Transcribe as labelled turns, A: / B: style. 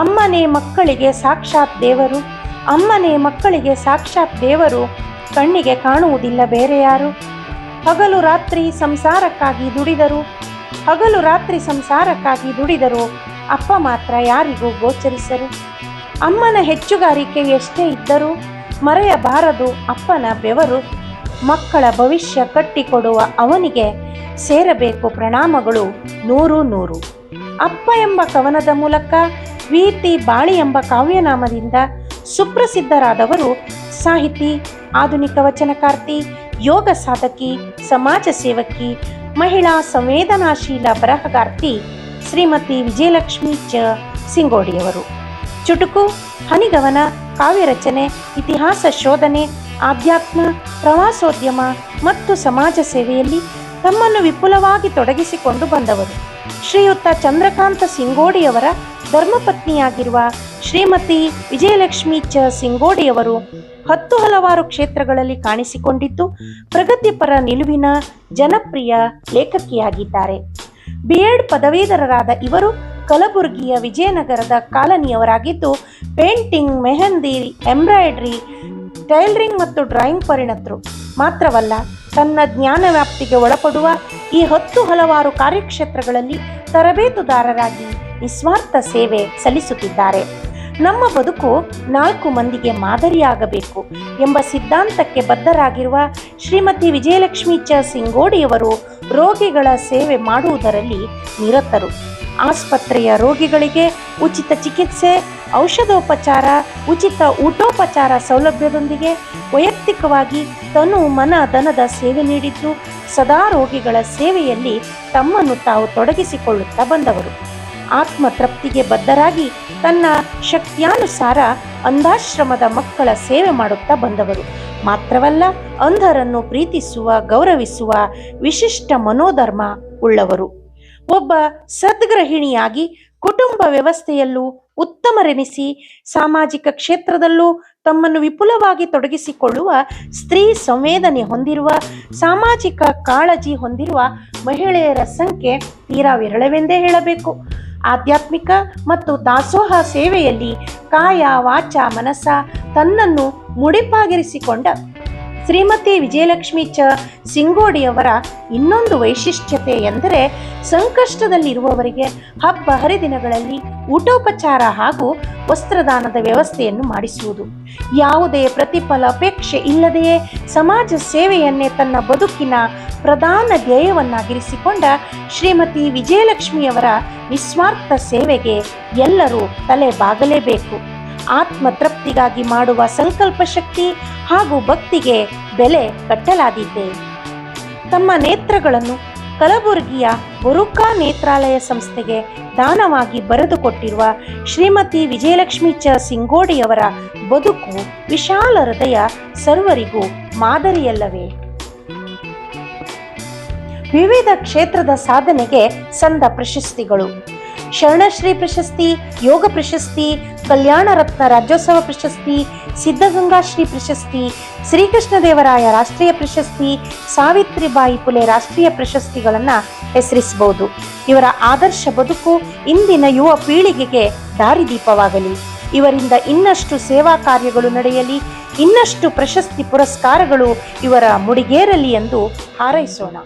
A: ಅಮ್ಮನೇ ಮಕ್ಕಳಿಗೆ ಸಾಕ್ಷಾತ್ ದೇವರು, ಅಮ್ಮನೇ ಮಕ್ಕಳಿಗೆ ಸಾಕ್ಷಾತ್ ದೇವರು, ಕಣ್ಣಿಗೆ ಕಾಣುವುದಿಲ್ಲ ಬೇರೆ ಯಾರು? ಹಗಲು ರಾತ್ರಿ ಸಂಸಾರಕ್ಕಾಗಿ ದುಡಿದರು, ಹಗಲು ರಾತ್ರಿ ಸಂಸಾರಕ್ಕಾಗಿ ದುಡಿದರು, ಅಪ್ಪ ಮಾತ್ರ ಯಾರಿಗೂ ಗೋಚರಿಸರು? ಅಮ್ಮನ ಹೆಚ್ಚುಗಾರಿಕೆ ಎಷ್ಟೇ ಇದ್ದರೂ ಮರೆಯಬಾರದು ಅಪ್ಪನ ಬೆವರು, ಮಕ್ಕಳ ಭವಿಷ್ಯ ಕಟ್ಟಿಕೊಡುವ ಅವನಿಗೆ ಸೇರಬೇಕು ಪ್ರಣಾಮಗಳು ನೂರು ನೂರು. ಅಪ್ಪ ಎಂಬ ಕವನದ ಮೂಲಕ ವೀರ್ತಿ ಬಾಳಿ ಎಂಬ ಕಾವ್ಯನಾಮದಿಂದ ಸುಪ್ರಸಿದ್ಧರಾದವರು ಸಾಹಿತಿ, ಆಧುನಿಕ ವಚನಕಾರ್ತಿ, ಯೋಗ ಸಾಧಕಿ, ಸಮಾಜ ಸೇವಕಿ, ಮಹಿಳಾ ಸಂವೇದನಾಶೀಲ ಬರಹಗಾರ್ತಿ ಶ್ರೀಮತಿ ವಿಜಯಲಕ್ಷ್ಮಿ ಚ. ಸಿಂಗೋಡಿಯವರು. ಚುಟುಕು, ಹನಿಗವನ ಕಾವ್ಯ ರಚನೆ ಇತಿಹಾಸ ಶೋಧನೆ, ಆಧ್ಯಾತ್ಮ, ಪ್ರವಾಸೋದ್ಯಮ ಮತ್ತು ಸಮಾಜ ಸೇವೆಯಲ್ಲಿ ತಮ್ಮನ್ನು ವಿಪುಲವಾಗಿ ತೊಡಗಿಸಿಕೊಂಡು ಬಂದವರು. ಶ್ರೀಯುತ ಚಂದ್ರಕಾಂತ ಸಿಂಗೋಡಿಯವರ ಧರ್ಮಪತ್ನಿಯಾಗಿರುವ ಶ್ರೀಮತಿ ವಿಜಯಲಕ್ಷ್ಮಿ ಚ ಸಿಂಗೋಡಿಯವರು ಹತ್ತು ಹಲವಾರು ಕ್ಷೇತ್ರಗಳಲ್ಲಿ ಕಾಣಿಸಿಕೊಂಡಿದ್ದು, ಪ್ರಗತಿಪರ ನಿಲುವಿನ ಜನಪ್ರಿಯ ಲೇಖಕಿಯಾಗಿದ್ದಾರೆ. ಬಿ ಎಡ್ ಪದವೀಧರರಾದ ಇವರು ಕಲಬುರಗಿಯ ವಿಜಯನಗರದ ಕಾಲನಿಯವರಾಗಿದ್ದು, ಪೇಂಟಿಂಗ್, ಮೆಹಂದಿ, ಎಂಬ್ರಾಯ್ಡ್ರಿ, ಟೈಲರಿಂಗ್ ಮತ್ತು ಡ್ರಾಯಿಂಗ್ ಪರಿಣತರು. ಮಾತ್ರವಲ್ಲ ತನ್ನ ಜ್ಞಾನ ವ್ಯಾಪ್ತಿಗೆ ಒಳಪಡುವ ಈ ಹತ್ತು ಹಲವಾರು ಕಾರ್ಯಕ್ಷೇತ್ರಗಳಲ್ಲಿ ತರಬೇತುದಾರರಾಗಿ ನಿಸ್ವಾರ್ಥ ಸೇವೆ ಸಲ್ಲಿಸುತ್ತಿದ್ದಾರೆ. ನಮ್ಮ ಬದುಕು ನಾಲ್ಕು ಮಂದಿಗೆ ಮಾದರಿಯಾಗಬೇಕು ಎಂಬ ಸಿದ್ಧಾಂತಕ್ಕೆ ಬದ್ಧರಾಗಿರುವ ಶ್ರೀಮತಿ ವಿಜಯಲಕ್ಷ್ಮೀ ಚ ಸಿಂಗೋಡಿಯವರು ರೋಗಿಗಳ ಸೇವೆ ಮಾಡುವುದರಲ್ಲಿ ನಿರತರು. ಆಸ್ಪತ್ರೆಯ ರೋಗಿಗಳಿಗೆ ಉಚಿತ ಚಿಕಿತ್ಸೆ ಔಷಧೋಪಚಾರ, ಉಚಿತ ಊಟೋಪಚಾರ ಸೌಲಭ್ಯದೊಂದಿಗೆ ವೈಯಕ್ತಿಕವಾಗಿ ತನು ಮನ ಧನದ ಸೇವೆ ನೀಡಿದ್ದು, ಸದಾ ರೋಗಿಗಳ ಸೇವೆಯಲ್ಲಿ ತಮ್ಮನ್ನು ತಾವು ತೊಡಗಿಸಿಕೊಳ್ಳುತ್ತಾ ಬಂದವರು. ಆತ್ಮ ತೃಪ್ತಿಗೆ ಬದ್ಧರಾಗಿ ತನ್ನ ಶಕ್ತಿಯಾನುಸಾರ ಅಂಧಾಶ್ರಮದ ಮಕ್ಕಳ ಸೇವೆ ಮಾಡುತ್ತಾ ಬಂದವರು. ಮಾತ್ರವಲ್ಲ, ಅಂಧರನ್ನು ಪ್ರೀತಿಸುವ, ಗೌರವಿಸುವ ವಿಶಿಷ್ಟ ಮನೋಧರ್ಮ ಉಳ್ಳವರು. ಒಬ್ಬ ಸದ್ಗೃಹಿಣಿಯಾಗಿ ಕುಟುಂಬ ವ್ಯವಸ್ಥೆಯಲ್ಲೂ ಉತ್ತಮರೆನಿಸಿ ಸಾಮಾಜಿಕ ಕ್ಷೇತ್ರದಲ್ಲೂ ತಮ್ಮನ್ನು ವಿಪುಲವಾಗಿ ತೊಡಗಿಸಿಕೊಳ್ಳುವ ಸ್ತ್ರೀ ಸಂವೇದನೆ ಹೊಂದಿರುವ, ಸಾಮಾಜಿಕ ಕಾಳಜಿ ಹೊಂದಿರುವ ಮಹಿಳೆಯರ ಸಂಖ್ಯೆ ತೀರಾ ವಿರಳವೆಂದೇ ಹೇಳಬೇಕು. ಆಧ್ಯಾತ್ಮಿಕ ಮತ್ತು ದಾಸೋಹ ಸೇವೆಯಲ್ಲಿ ಕಾಯ, ವಾಚ, ಮನಸ್ಸ ತನ್ನನ್ನು ಮುಡಿಪಾಗಿರಿಸಿಕೊಂಡ ಶ್ರೀಮತಿ ವಿಜಯಲಕ್ಷ್ಮಿ ಚ ಸಿಂಗೋಡಿಯವರ ಇನ್ನೊಂದು ವೈಶಿಷ್ಟ್ಯತೆ ಎಂದರೆ ಸಂಕಷ್ಟದಲ್ಲಿರುವವರಿಗೆ ಹಬ್ಬ ಹರಿದಿನಗಳಲ್ಲಿ ಊಟೋಪಚಾರ ಹಾಗೂ ವಸ್ತ್ರದಾನದ ವ್ಯವಸ್ಥೆಯನ್ನು ಮಾಡಿಸುವುದು. ಯಾವುದೇ ಪ್ರತಿಫಲ ಅಪೇಕ್ಷೆ ಇಲ್ಲದೆಯೇ ಸಮಾಜ ಸೇವೆಯನ್ನೇ ತನ್ನ ಬದುಕಿನ ಪ್ರಧಾನ ಧ್ಯೇಯವನ್ನಾಗಿರಿಸಿಕೊಂಡ ಶ್ರೀಮತಿ ವಿಜಯಲಕ್ಷ್ಮಿಯವರ ನಿಸ್ವಾರ್ಥ ಸೇವೆಗೆ ಎಲ್ಲರೂ ತಲೆ ಬಾಗಲೇಬೇಕು ಆತ್ಮ ತೃಪ್ತಿಗಾಗಿ ಮಾಡುವ ಸಂಕಲ್ಪ ಶಕ್ತಿ ಹಾಗೂ ಭಕ್ತಿಗೆ ಬೆಲೆ ಕಟ್ಟಲಾದೀತೆ. ತಮ್ಮ ನೇತ್ರಗಳನ್ನು ಕಲಬುರಗಿಯ ಬುರುಕಾ ನೇತ್ರಾಲಯ ಸಂಸ್ಥೆಗೆ ದಾನವಾಗಿ ಬರೆದುಕೊಟ್ಟಿರುವ ಶ್ರೀಮತಿ ವಿಜಯಲಕ್ಷ್ಮಿ ಚ ಸಿಂಗೋಡಿಯವರ ಬದುಕು ವಿಶಾಲ ಹೃದಯ ಸರ್ವರಿಗೂ ಮಾದರಿಯಲ್ಲವೇ. ವಿವಿಧ ಕ್ಷೇತ್ರದ ಸಾಧನೆಗೆ ಸಂದ ಪ್ರಶಸ್ತಿಗಳು. ಶರಣಶ್ರೀ ಪ್ರಶಸ್ತಿ, ಯೋಗ ಪ್ರಶಸ್ತಿ, ಕಲ್ಯಾಣ ರತ್ನ, ರಾಜ್ಯೋತ್ಸವ ಪ್ರಶಸ್ತಿ ಸಿದ್ಧಗಂಗಾಶ್ರೀ ಪ್ರಶಸ್ತಿ ಶ್ರೀಕೃಷ್ಣದೇವರಾಯ ರಾಷ್ಟ್ರೀಯ ಪ್ರಶಸ್ತಿ, ಸಾವಿತ್ರಿಬಾಯಿ ಪುಲೆ ರಾಷ್ಟ್ರೀಯ ಪ್ರಶಸ್ತಿಗಳನ್ನು ಹೆಸರಿಸಬಹುದು. ಇವರ ಆದರ್ಶ ಬದುಕು ಇಂದಿನ ಯುವ ಪೀಳಿಗೆಗೆ ದಾರಿದೀಪವಾಗಲಿ. ಇವರಿಂದ ಇನ್ನಷ್ಟು ಸೇವಾ ಕಾರ್ಯಗಳು ನಡೆಯಲಿ, ಇನ್ನಷ್ಟು ಪ್ರಶಸ್ತಿ ಪುರಸ್ಕಾರಗಳು ಇವರ ಮುಡಿಗೇರಲಿ ಎಂದು ಹಾರೈಸೋಣ.